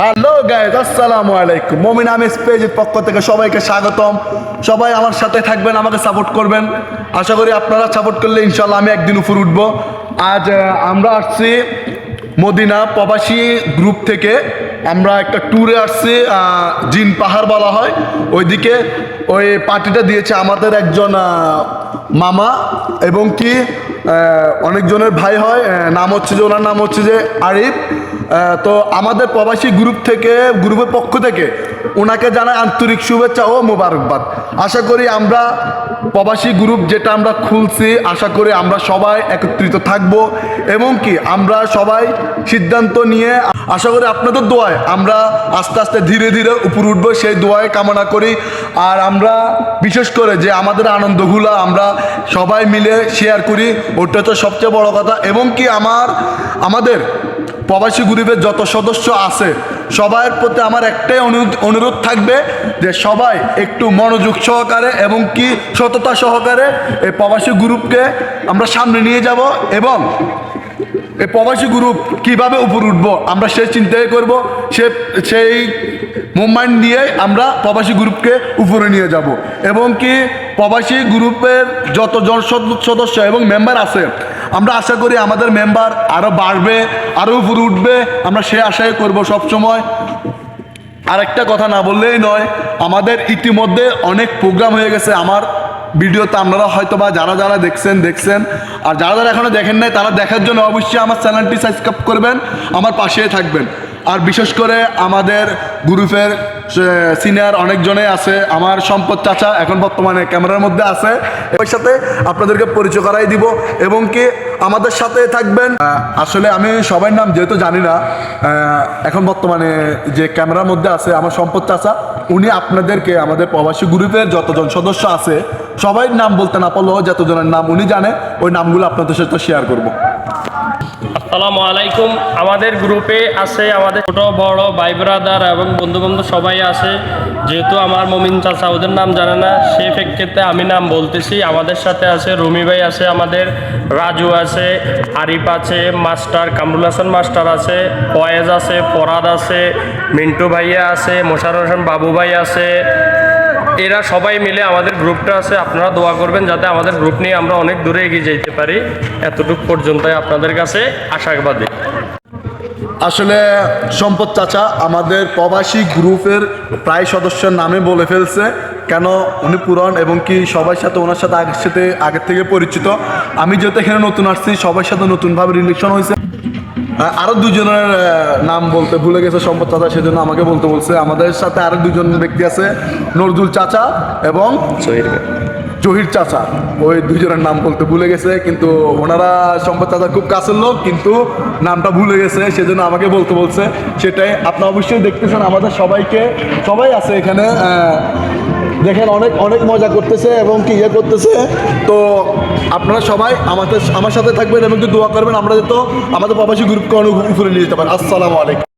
Hello guys আসসালামু আলাইকুম। মমিন আমিস পেজের পক্ষ থেকে সবাইকে স্বাগতম। সবাই আমার সাথে থাকবেন, আমাকে সাপোর্ট করবেন। আশা করি আপনারা সাপোর্ট করলে ইনশাল্লাহ আমি একদিন উপর উঠবো। আজ আমরা আসছি মদিনা প্রবাসী গ্রুপ থেকে। আমরা একটা ট্যুরে আসছি জিন পাহাড় বলা হয়। ওইদিকে ওই পার্টিটা দিয়েছে আমাদের একজন মামা এবং কি অনেকজনের ভাই হয় নাম হচ্ছে যে ওনার নাম হচ্ছে যে আরিফ। তো আমাদের প্রবাসী গ্রুপ থেকে, গ্রুপের পক্ষ থেকে ওনাকে জানায় আন্তরিক শুভেচ্ছা ও মোবারকবাদ। আশা করি আমরা প্রবাসী গ্রুপ যেটা আমরা খুলছি, আশা করি আমরা সবাই একত্রিত থাকব এবং কি আমরা সবাই সিদ্ধান্ত নিয়ে, আশা করি আপনাদের দোয়ায় আমরা আস্তে আস্তে ধীরে ধীরে উপর উঠবো, সেই দোয়ায় কামনা করি। আর আমরা বিশেষ করে যে আমাদের আনন্দগুলো আমরা সবাই মিলে শেয়ার করি, ওটা তো সবচেয়ে বড় কথা। এবং কি আমার, আমাদের প্রবাসী গ্রুপের যত সদস্য আছে সবার প্রতি আমার একটাই অনুরোধ থাকবে যে সবাই একটু মনোযোগ সহকারে এবং কি সততা সহকারে এই প্রবাসী গ্রুপকে আমরা সামনে নিয়ে যাব এবং এই প্রবাসী গ্রুপ কীভাবে উপর উঠবো আমরা সে চিন্তাই করব। সে, সেই মুভমেন্ট নিয়ে আমরা প্রবাসী গ্রুপকে উপরে নিয়ে যাব এবং কি প্রবাসী গ্রুপের যতজন সদ- সদস্য এবং মেম্বার আছে আমরা আশা করি আমাদের মেম্বার আরও বাড়বে আরও উপরে উঠবে। আমরা সে আশাই করব সবসময়। আরেকটা কথা না বললেই নয়, আমাদের ইতিমধ্যে অনেক প্রোগ্রাম হয়ে গেছে আমার ভিডিওতে। আপনারা হয়তো বা যারা যারা দেখছেন দেখছেন। আর যারা যারা এখনও দেখেন নাই, তারা দেখার জন্য অবশ্যই আমার চ্যানেলটি সাবস্ক্রাইব করবেন, আমার পাশেই থাকবেন। আর বিশেষ করে আমাদের গ্রুপের সিনিয়র অনেকজনে আছে, আমার সম্পদ চাচা এখন বর্তমানে ক্যামেরার মধ্যে আছে। এর সাথে আপনাদেরকে পরিচয় করাই দিব এবং কি আমাদের সাথে থাকবেন। আসলে আমি সবার নাম যেহেতু জানি না এখন বর্তমানে যে ক্যামেরার মধ্যে আছে আমার সম্পদ চাচা, উনি আপনাদেরকে আমাদের প্রবাসী গ্রুপের যতজন সদস্য আছে, সবাই নাম বলতে না পারলেও যতজনের নাম উনি জানে, ওই নামগুলো আপনাদের সাথে শেয়ার করব। আসসালামু আলাইকুম। আমাদের গ্রুপে আছে আমাদের ছোট, বড় ভাই ব্রাদার এবং বন্ধু বান্ধব সবাই আছে। যেহেতু আমার মমিন চাচা ওদের নাম জানে না সেই প্রেক্ষিতে আমি নাম বলতেছি। আমাদের সাথে আছে, রুমি ভাই আছে আমাদের, রাজু আছে, আরিফ আছে, মাস্টার, কামরুল হাসান মাস্টার আছে, ফয়েজ আছে, ফরাদ আছে, মিন্টু ভাইয়া আছে মোশারুর হোসেন বাবু ভাই আছে এরা সবাই মিলে আমাদের গ্রুপটা আছে, আপনারা দোয়া করবেন যাতে আমাদের গ্রুপ নিয়ে আমরা অনেক দূরে এগিয়ে যেতে পারি। এতটুকু পর্যন্তই আপনাদের কাছে আশাবাদী। আসলে সম্পদ চাচা আমাদের প্রবাসী গ্রুপের প্রায় সদস্যের নামে বলে ফেলছে, কেন উনি পুরান এবং কি সবার সাথে, ওনার সাথে আগের সাথে আগের থেকে পরিচিত। আমি যেহেতু এখানে নতুন আসছি, সবার সাথে নতুনভাবে রিলেশন হয়েছে। আরও দুজনের নাম বলতে ভুলে গেছে সম্পদ চাচা সেজন্য আমাকে বলতে বলছে। আমাদের সাথে আরও দুজন ব্যক্তি আছে নজরুল চাচা এবং জহির চাচা। ওই দুজনের নাম বলতে ভুলে গেছে কিন্তু ওনারা সম্পদ চাচা খুব কাছের লোক কিন্তু নামটা ভুলে গেছে সেজন্য আমাকে বলতে বলছে। সেটাই আপনারা অবশ্যই দেখতেছেন আমাদের সবাইকে সবাই আছে এখানে দেখেন অনেক অনেক মজা করতেছে এবং কি ইয়ে করতেছে। তো আপনারা সবাই আমাদের, আমার সাথে থাকবেন এবং কি দোয়া করবেন। আমরা যেহেতু আমাদের প্রবাসী গ্রুপকে অনেক উপরে নিয়ে যেতে পারেন আসসালামু আলাইকুম।